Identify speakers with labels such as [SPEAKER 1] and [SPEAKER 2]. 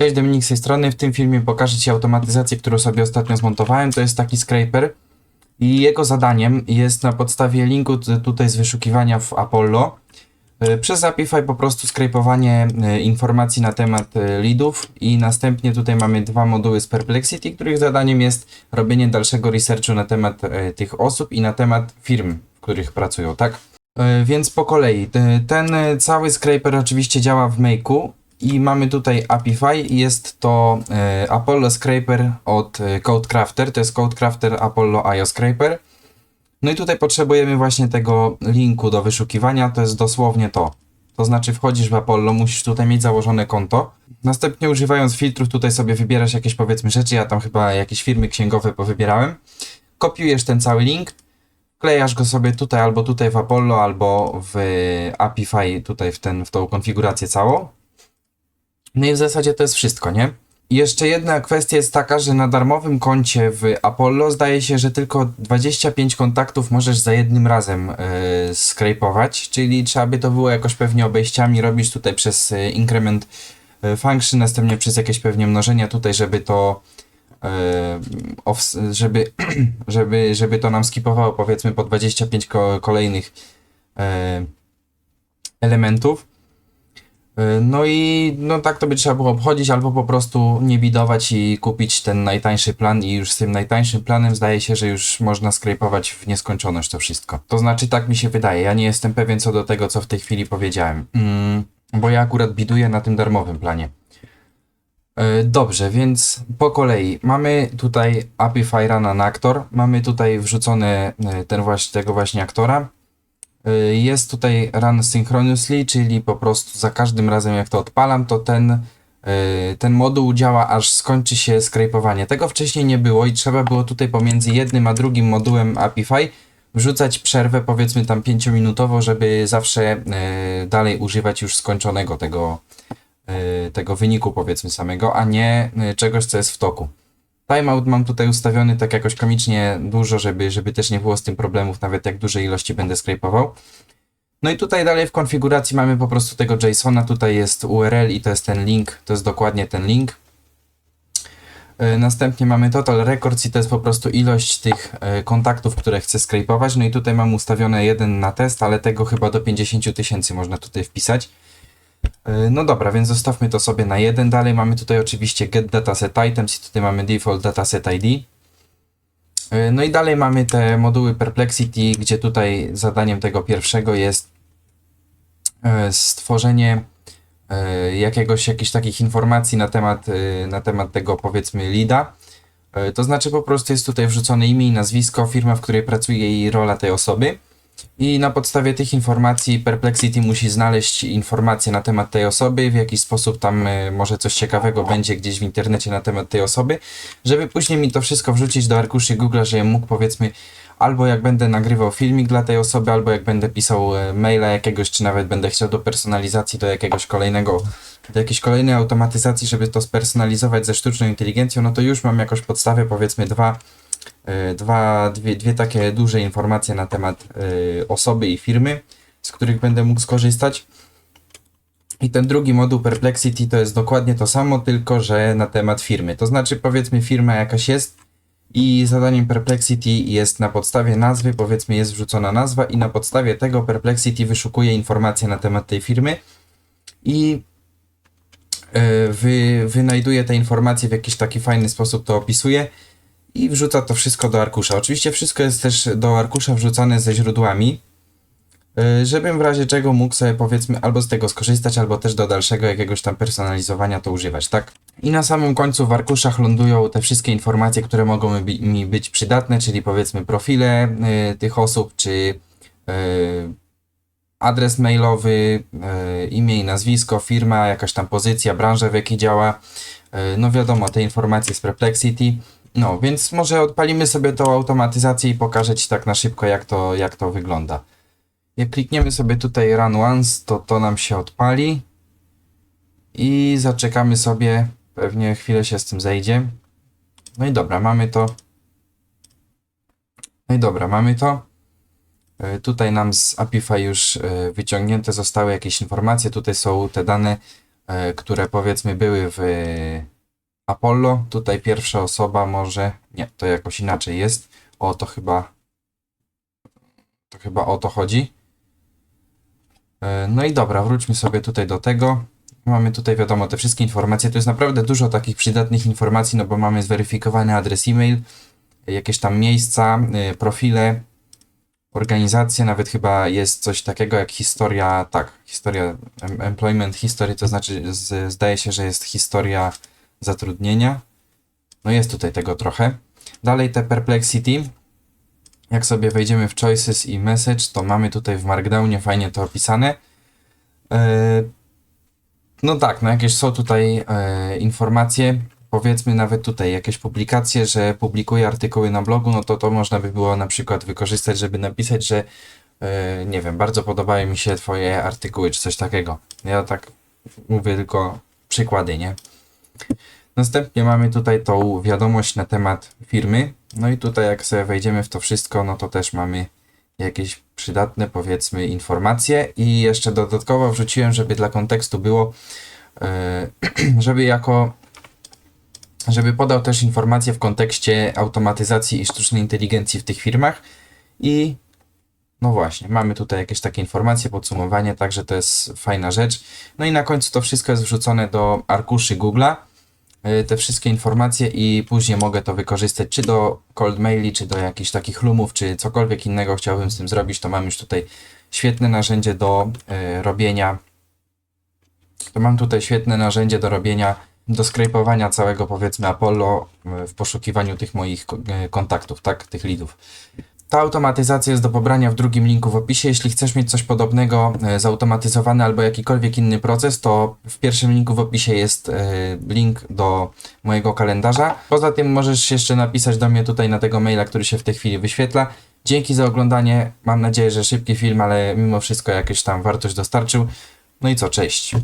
[SPEAKER 1] Cześć Dominik z tej strony. W tym filmie pokażę Ci automatyzację, którą sobie ostatnio zmontowałem. To jest taki scraper i jego zadaniem jest na podstawie linku tutaj z wyszukiwania w Apollo y, przez Apify po prostu skrypowanie informacji na temat y, leadów i następnie tutaj mamy dwa moduły z Perplexity, których zadaniem jest robienie dalszego researchu na temat tych osób i na temat firm, w których pracują, tak? Więc po kolei. Ten cały scraper oczywiście działa w Make'u i mamy tutaj Apify. Jest to y, Apollo Scraper od y, Codecrafter. To jest Codecrafter Apollo IO Scraper. No i tutaj potrzebujemy właśnie tego linku do wyszukiwania. To jest dosłownie to. To znaczy wchodzisz w Apollo, musisz tutaj mieć założone konto. Następnie używając filtrów tutaj sobie wybierasz jakieś powiedzmy rzeczy. Ja tam chyba jakieś firmy księgowe powybierałem. Kopiujesz ten cały link, Wklejasz go sobie tutaj albo tutaj w Apollo, albo w Apify tutaj w, ten, w tą konfigurację całą. No i w zasadzie to jest wszystko, nie? Jeszcze jedna kwestia jest taka, że na darmowym koncie w Apollo zdaje się, że tylko 25 kontaktów możesz za jednym razem yy, czyli trzeba by to było jakoś pewnie obejściami robić tutaj przez yy, increment yy, function, następnie przez jakieś pewnie mnożenia tutaj, żeby to yy, żeby, żeby, żeby to nam skipowało powiedzmy po 25 ko- kolejnych yy, elementów. Yy, No i no tak to by trzeba było obchodzić, albo po prostu nie bidować i kupić ten najtańszy plan i już z tym najtańszym planem zdaje się, że już można skrypować w nieskończoność to wszystko. To znaczy tak mi się wydaje, ja nie jestem pewien co do tego, co w tej chwili powiedziałem, mm, bo ja akurat biduję na tym darmowym planie. Yy, Dobrze, więc po kolei mamy tutaj Apify Run na aktor, mamy tutaj wrzucony yy, ten właśnie, tego właśnie aktora. Y, Jest tutaj run synchronously, czyli po prostu za każdym razem jak to odpalam, to ten, y, ten moduł działa aż skończy się skrypowanie. Tego wcześniej nie było i trzeba było tutaj pomiędzy jednym a drugim modułem Apify wrzucać przerwę powiedzmy tam 5-minutowo, żeby zawsze y, dalej używać już skończonego tego, tego wyniku powiedzmy samego, a nie czegoś co jest w toku. Timeout mam tutaj ustawiony tak jakoś komicznie dużo, żeby, żeby też nie było z tym problemów, nawet jak duże ilości będę skrypował. No i tutaj dalej w konfiguracji mamy po prostu tego JSONa, tutaj jest URL i to jest ten link, to jest dokładnie ten link. Yy, Następnie mamy total records i to jest po prostu ilość tych yy, kontaktów, które chcę skrypować. No i tutaj mam ustawione jeden na test, ale tego chyba do 50 000 tysięcy można tutaj wpisać. Yy, No dobra, więc zostawmy to sobie na jeden. Dalej mamy tutaj oczywiście get dataset items i tutaj mamy default dataset ID. Yy, No i dalej mamy te moduły Perplexity, gdzie tutaj zadaniem tego pierwszego jest yy, stworzenie jakiegoś, jakichś takich informacji na temat, na temat tego powiedzmy leada. To znaczy po prostu jest tutaj wrzucone imię i nazwisko, firma, w której pracuje i rola tej osoby. I na podstawie tych informacji Perplexity musi znaleźć informacje na temat tej osoby, w jakiś sposób tam y, może coś ciekawego będzie gdzieś w internecie na temat tej osoby, żeby później mi to wszystko wrzucić do arkuszy Google, żebym mógł powiedzmy albo jak będę nagrywał filmik dla tej osoby, albo jak będę pisał y, maila jakiegoś, czy nawet będę chciał do personalizacji do jakiegoś kolejnego, do jakiejś kolejnej automatyzacji, żeby to spersonalizować ze sztuczną inteligencją, no to już mam jakoś podstawę powiedzmy dwa dwa, dwie, dwie takie duże informacje na temat y, osoby i firmy, z których będę mógł skorzystać. I ten drugi moduł Perplexity to jest dokładnie to samo, tylko że na temat firmy. To znaczy, powiedzmy, firma jakaś jest i zadaniem Perplexity jest na podstawie nazwy, powiedzmy, jest wrzucona nazwa, i na podstawie tego Perplexity wyszukuje informacje na temat tej firmy i y, wy, wynajduje te informacje w jakiś taki fajny sposób, to opisuje i wrzuca to wszystko do arkusza. Oczywiście wszystko jest też do arkusza wrzucane ze źródłami, yy, żebym w razie czego mógł sobie powiedzmy albo z tego skorzystać, albo też do dalszego jakiegoś tam personalizowania to używać, tak? I na samym końcu w arkuszach lądują te wszystkie informacje, które mogą mi, być przydatne, czyli powiedzmy profile yy, tych osób, czy yy, adres mailowy, imię i nazwisko, firma, jakaś tam pozycja, branża w jakiej działa. No wiadomo, te informacje z Perplexity. No, więc może odpalimy sobie tą automatyzację i pokażę Ci tak na szybko, jak to, jak to wygląda. Jak klikniemy sobie tutaj Run Once, to to nam się odpali. I zaczekamy sobie, pewnie chwilę się z tym zejdzie. No i dobra, mamy to. No i dobra, mamy to. E, Tutaj nam z Apify już e, wyciągnięte zostały jakieś informacje. Tutaj są te dane e, które powiedzmy były w Apollo. Tutaj pierwsza osoba może. Nie, to jakoś inaczej jest. O, to chyba. To chyba o to chodzi. E, No i dobra, wróćmy sobie tutaj do tego. Mamy tutaj, wiadomo, te wszystkie informacje. To jest naprawdę dużo takich przydatnych informacji, no bo mamy zweryfikowany adres e-mail, jakieś tam miejsca, y, profile, organizacje, nawet chyba jest coś takiego jak historia, tak, historia em- employment history, to znaczy zdaje się, że jest historia zatrudnienia. No jest tutaj tego trochę. Dalej te perplexity. Jak sobie wejdziemy w choices i message, to mamy tutaj w Markdownie fajnie to opisane. E, no tak, no jakieś są tutaj e, informacje, powiedzmy nawet tutaj jakieś publikacje, że publikuję artykuły na blogu, no to to można by było na przykład wykorzystać, żeby napisać, że e, nie wiem, bardzo podobają mi się twoje artykuły, czy coś takiego. Ja tak mówię tylko przykłady, nie? Następnie mamy tutaj tą wiadomość na temat firmy. No i tutaj jak sobie wejdziemy w to wszystko, no to też mamy jakieś przydatne powiedzmy informacje i jeszcze dodatkowo wrzuciłem, żeby dla kontekstu było, e, żeby jako żeby podał też informacje w kontekście automatyzacji i sztucznej inteligencji w tych firmach i no właśnie, mamy tutaj jakieś takie informacje, podsumowanie, także to jest fajna rzecz. No i na końcu to wszystko jest wrzucone do arkuszy Google'a, te wszystkie informacje i później mogę to wykorzystać czy do cold maili, czy do jakichś takich lumów, czy cokolwiek innego chciałbym z tym zrobić, to mam już tutaj świetne narzędzie do y, robienia to mam tutaj świetne narzędzie do robienia, do skrypowania całego powiedzmy Apollo y, w poszukiwaniu tych moich y, kontaktów, tak, tych leadów. Ta automatyzacja jest do pobrania w drugim linku w opisie. Jeśli chcesz mieć coś podobnego, e, zautomatyzowane albo jakikolwiek inny proces, to w pierwszym linku w opisie jest e, link do mojego kalendarza. Poza tym możesz jeszcze napisać do mnie tutaj na tego maila, który się w tej chwili wyświetla. Dzięki za oglądanie. Mam nadzieję, że szybki film, ale mimo wszystko jakąś tam wartość dostarczył. No i co, cześć.